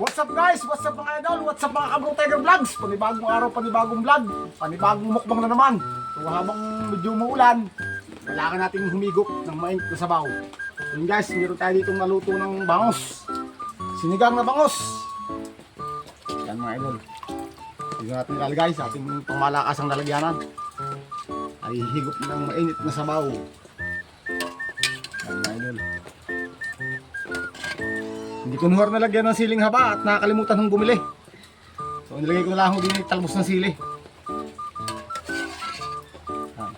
What's up guys? What's up mga idol? What's up mga Kabro Tiger Vlogs? Panibagong araw, panibagong vlog. Panibagong mukbang na naman. So habang medyo umuulan, kailangan nating humigop ng mainit na sabaw. Yun guys, meron tayo ditong naluto ng bangos. Sinigang na bangos. Yan mga idol. Dito natin ilalagay sa ating pangmalakasang lalagyanan. Ay higop ng mainit na sabaw. Yan mga idol. Hindi ko nuhar nalagyan ng siling haba at nakakalimutan kong bumili. So nilagay ko na lang din yung talbos ng sili. Yan.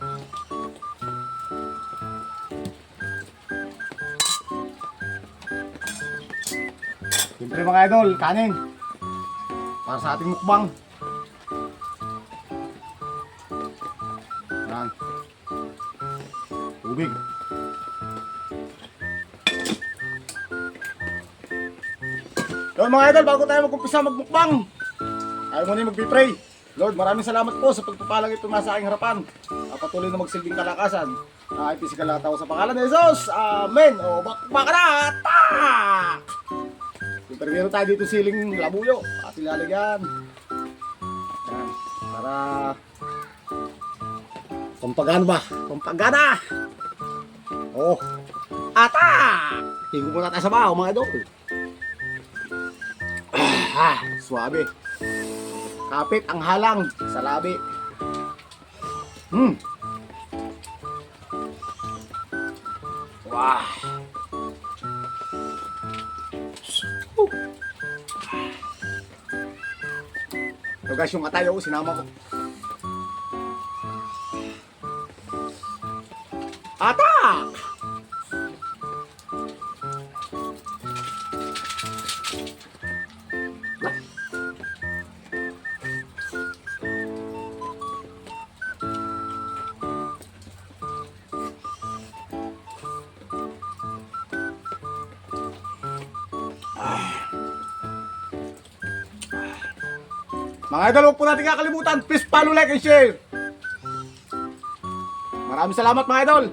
Siyempre mga idol, kanin. Para sa ating mukbang. Yan. Tubig. Lord mga idol, bago tayo mag-umpisa magmukbang, tayo muna yung mag-pray. Lord, maraming salamat po sa pagpapalang ito nasa aking harapan. Uh, patuloy na magsilbing kalakasan. Uh, ay pisikal na tao sa pangalan ni Jesus. Amen. O, bakbak na. Tak! Meron tayo dito siling labuyo. At ilalagyan. Yan. Para pampagana ba? Pampagana! Oh. Ata! Higo muna tayo sa baho mga idol. Ah, suabe. Kapit ang halang sa labi. Hmm. Wow. So guys, yung atayo, sinama ko. Atak! Mga idol, huwag po natin kakalimutan. Please follow, like, and share. Maraming salamat mga idol.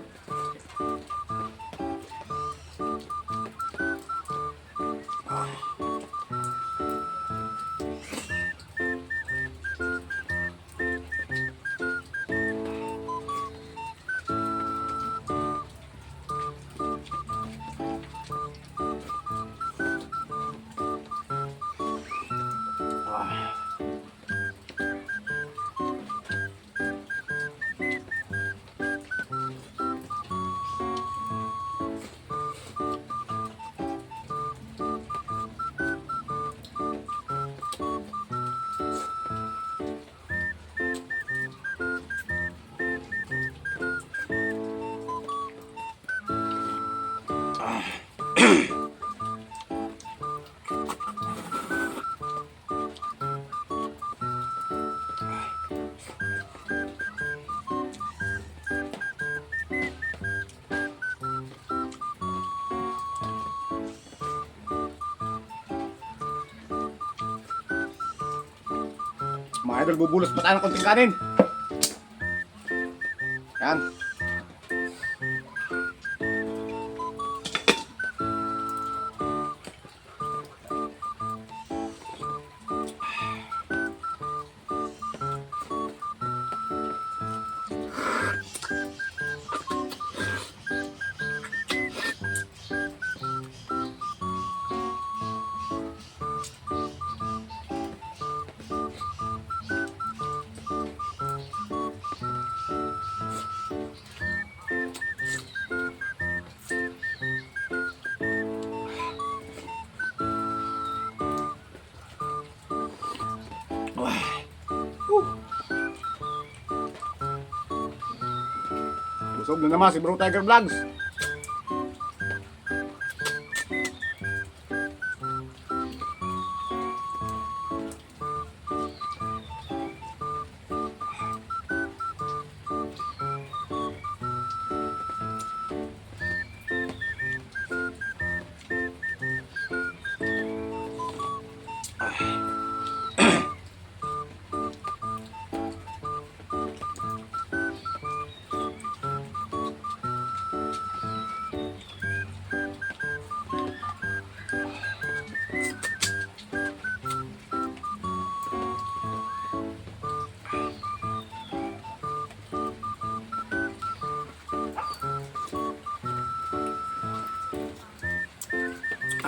Mga idol, bubulos pa tayo ng konting kanin. Yan. Busog na naman si Bro Tiger Vlogs.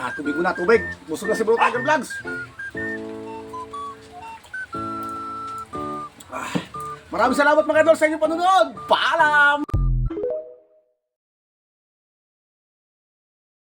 Ah, tubig muna, tubig. Busog na si Bro Tiger Vlogs. Ah, maraming salamat mga idol sa inyong panonood. Paalam!